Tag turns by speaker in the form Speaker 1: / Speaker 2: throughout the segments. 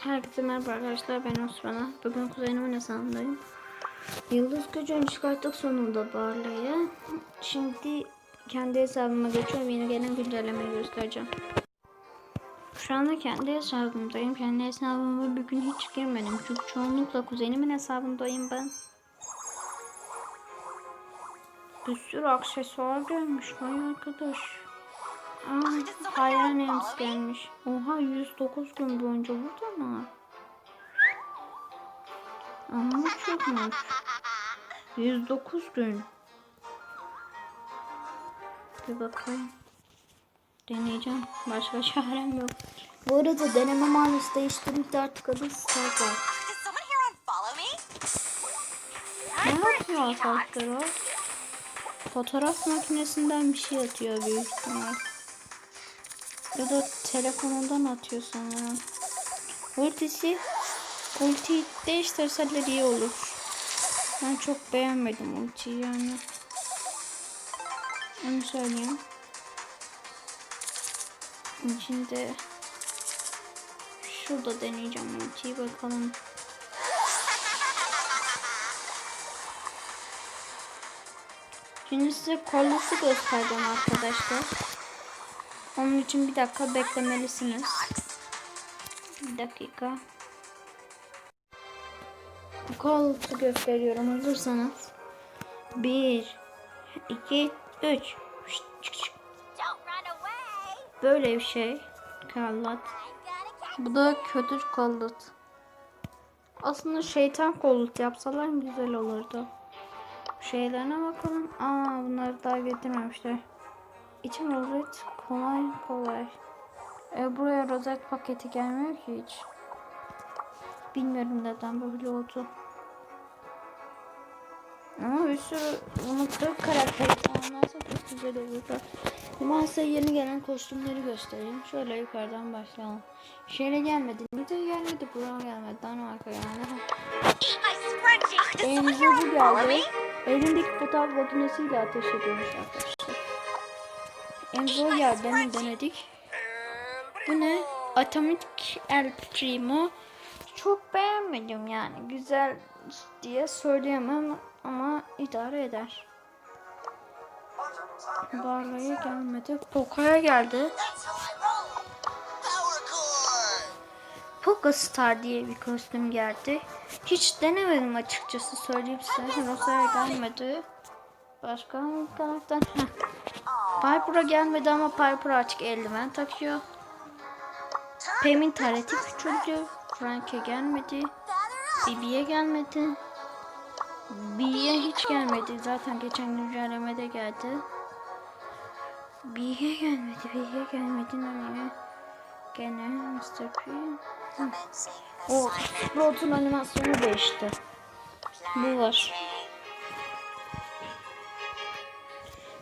Speaker 1: Herkese merhaba arkadaşlar ben Osman'a. Bugün kuzenimin hesabındayım. Yıldız gücünü çıkarttık sonunda Barley'e. Şimdi kendi hesabıma geçiyorum. Yeni gelen güncellemeyi göstereceğim. Şu anda kendi hesabımdayım. Kendi hesabıma bir gün hiç girmedim. Çünkü çoğunlukla kuzenimin hesabındayım ben. Bir sürü aksesuar gelmiş. Vay arkadaş. Aa, hayran ems gelmiş. Oha 109 gün boyunca burada mı? Ama çokmuş. 109 gün. Bir bakayım. Deneyeceğim. Başka çarem yok. Bu arada deneme manası değiştirip de artık adı Star var.
Speaker 2: Did someone here unfollow me?
Speaker 1: Ne yapıyor arkadaşlar o? Fotoğraf makinesinden bir şey atıyor büyük ihtimal. Ya da telefonundan atıyor sanırım. Ultisi ultiyi değiştirseler iyi olur. Ben çok beğenmedim ultiyi yani. Onu söyleyeyim. İçinde şurada deneyeceğim ultiyi bakalım. Şimdi size kollusu göstereceğim arkadaşlar. Onun için bir dakika beklemelisiniz. Bir dakika. Kollusu gösteriyorum hazırsanız. Bir, iki, üç. Böyle bir şey.
Speaker 2: Catch
Speaker 1: Bu da kötü kollut. Aslında şeytan kollut yapsalar güzel olurdu. Şeylerine bakalım. Aa bunları daha getirmemişler. İçim rozet kolay kolay. E, buraya rozet paketi gelmiyor ki hiç. Bilmiyorum neden böyle oldu. Ama bir sürü unuttuğum karakteri tamamlarsa çok güzel olurdu. Size yeni gelen kostümleri göstereyim. Şöyle yukarıdan başlayalım. Şöyle gelmedi. Nida gelmedi. Buraya gelmedi. Danimarka gelmedi.
Speaker 2: here
Speaker 1: bu geldi. Elindeki fotoğraf makinesiyle ateş ediyormuş arkadaşlar. Enzo geldi. Demin denedik. Bu ne? Atomic El Primo. Çok beğenmedim yani. Güzel diye söyleyemem ama idare eder. Barla'ya gelmedi. Poco'ya geldi. Poco Star diye bir kostüm geldi. Hiç denemedim açıkçası söyleyeyim size. Rosa'ya gelmedi. Başka hangi karakter? Piper'a gelmedi ama Piper artık eldiven takıyor. Pam'in tareti küçüldü. Frank'e gelmedi. Bibi'ye gelmedi. B'ye hiç gelmedi. Zaten geçen güncellemede geldi. B'ye gelmedi. B'ye gelmedi. Nereye? Gene Mr. P. O Sprout'un animasyonu değişti. Bu var.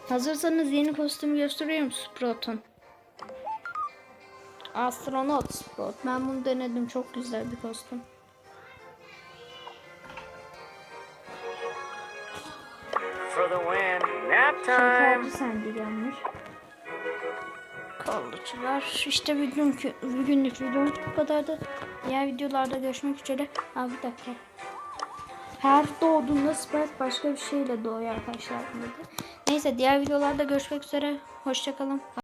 Speaker 1: Hazırsanız yeni kostüm gösteriyorum Sprout'un. Astronot Sprout. Ben bunu denedim. Çok güzel bir kostüm.
Speaker 3: for the win. Nap time.
Speaker 1: Şekerci sendi gelmiş. Kaldıçılar. İşte bugünkü, bugünlük videom bu kadardı. Diğer videolarda görüşmek üzere. Aa bir dakika. Her doğduğunda Sprite başka bir şeyle doğuyor arkadaşlar. Neyse diğer videolarda görüşmek üzere. Hoşçakalın.